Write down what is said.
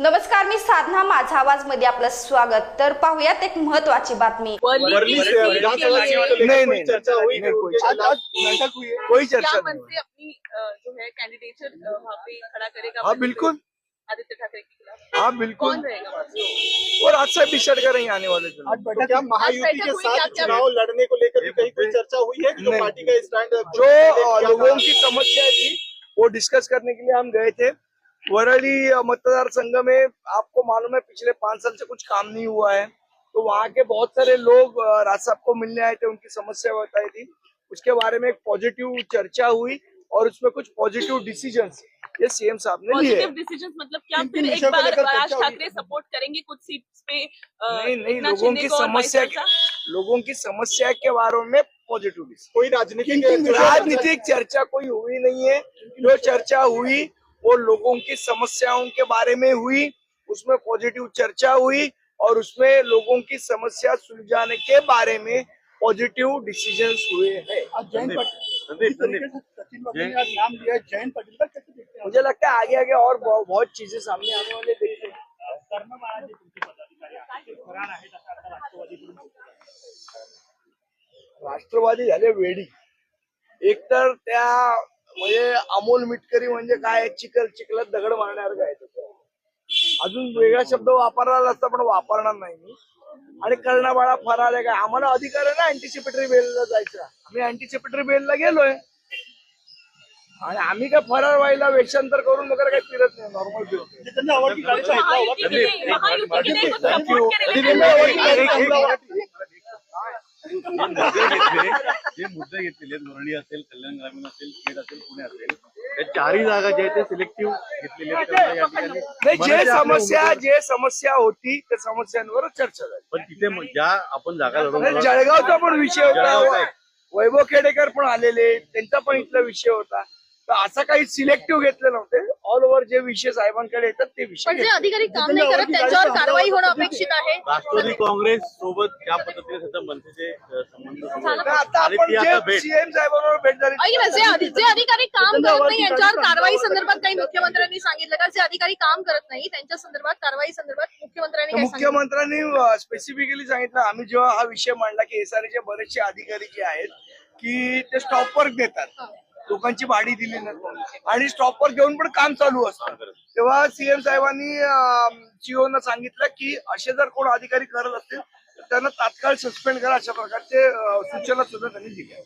नमस्कार मी साधना माझा आवाजमध्ये आपलं स्वागत. तर पाहुयात एक महत्वाची बातमी. वर्ली से विधानसभा सीट को नहीं, लेकर नहीं, कोई चर्चा हुई नहीं, कोई उनके चर्चा- खिलाफ बैठक हुई है कोई क्या चर्चा मन नहीं. से अपनी अ, जो है कैंडिडेचर वहाँ पे खड़ा करेगा हाँ बिल्कुल. आदित्य ठाकरे के खिलाफ हाँ बिल्कुल. कौन रहेगा वहाँ पे? और आज से डिसाइड करेंगे आने वाले दिन आज बैठक क्या महायुति बैठक के हुई, साथ चुनाव लड़ने को लेकर भी कहीं कोई चर्चा हुई है कि जो नहीं। पार्टी का स्टैंड जो अ, लोगों की समस्या थी वो डिस्कस करने के लिए हम गए थे। वरली मतदार संघ में आपको मालूम है पिछले पाँच साल से कुछ काम नहीं हुआ है। तो वहाँ के बहुत सारे लोग राज साहब को मिलने आए थे उनकी समस्या बताई थी। उसके बारे में एक पॉजिटिव चर्चा हुई और उसमें कुछ पॉजिटिव डिसीज़न ये सीएम साहब ने लिए। डिसीज़न मतलब क्या फिर एक बार राज ठाकरे सपोर्ट करेंगे कुछ सीट्स पे नहीं नहीं लोगों की समस्या लोगों की समस्या के बारे में पॉजिटिव कोई राजनीतिक राजनीतिक चर्चा कोई हुई नहीं है। जो चर्चा हुई वो लोगों की समस्याओं के बारे में हुई उसमें पॉजिटिव चर्चा हुई और उसमें लोगों की समस्या सुलझाने के बारे में पॉजिटिव डिसीज़न हुए हैं। आज जयंत पाटिल का मुझे लगता है आगे आगे और बहुत बहुत चीज़ें सामने आने वाले देखते हैं। राष्ट्रवादी झाले वेडी। एकतर त्या म्हणजे अमोल मिटकरी म्हणजे काय? चिखल चिखलात दगड मारणार काय अजून वेगळा शब्द वापरला असता पण वापरणार नाही मी. आणि कर्णाबाळा फरार आहे काय? आम्हाला अधिकार आहे ना अँटिसिपेटरी बेलला जायचा. आम्ही अँटिसिपेटरी बेलला गेलोय. आणि आम्ही काय फरार व्हायला वेषांतर करून वगैरे काही फिरत नाही नॉर्मल फिरतो जे मुद्दे घेतलेले मुरळी असेल कल्याण ग्रामीण असेल खेड असेल पुणे असेल त्या चारही जागा ज्या आहेत ते सिलेक्टिव्ह घेतलेले आहेत. त्यामुळे या ठिकाणी नाही जे समस्या जे समस्या होती त्या समस्यांवर चर्चा झाली. पण तिथे ज्या आपण जागा लढवणार जळगावचा पण विषय होता? वैभव खेडेकर पण आलेले त्यांचा पण इथला विषय होता. तर असा काही सिलेक्टिव्ह घेतले नव्हते. ऑल ओव्हर जे विषय साहेबांकडे येतात ते विषय पण जे घेतले. अधिकारी काम नाही करत त्यांच्यावर कारवाई होणं अपेक्षित आहे. राष्ट्रवादी काँग्रेस सोबत ज्या पद्धतीने सध्या मनसेचे अ, संबंध सुरू आहेत. तर आता आणि आपण ती आता जे भेट सीएम साहेबांबरोबर भेट झाली. ऐक ना जे अधि- जे अधिकारी काम करत नाही यांच्यावर कारवाई संदर्भात काही मुख्यमंत्र्यांनी सांगितलं का? जे अधिकारी काम करत नाही त्यांच्या संदर्भात कारवाई संदर्भात मुख्यमंत्र्यांनी तर सांगितलं? मुख्यमंत्र्यांनी स्पेसिफिकली सांगितलं आम्ही जेव्हा हा विषय मांडला की एसआरचे बरेचसे अधिकारी जे आहेत की ते स्टॉपवर देतात. लोकांची भाडी दिली नाही आणि स्टॉपवर घेऊन पण काम चालू असतं. तेव्हा सीएम साहेबांनी जिओ न सांगितलं की असे जर कोण अधिकारी करत असतील त्यांना तात्काळ सस्पेंड करा अशा प्रकारचे सूचना सुद्धा त्यांनी दिल्या.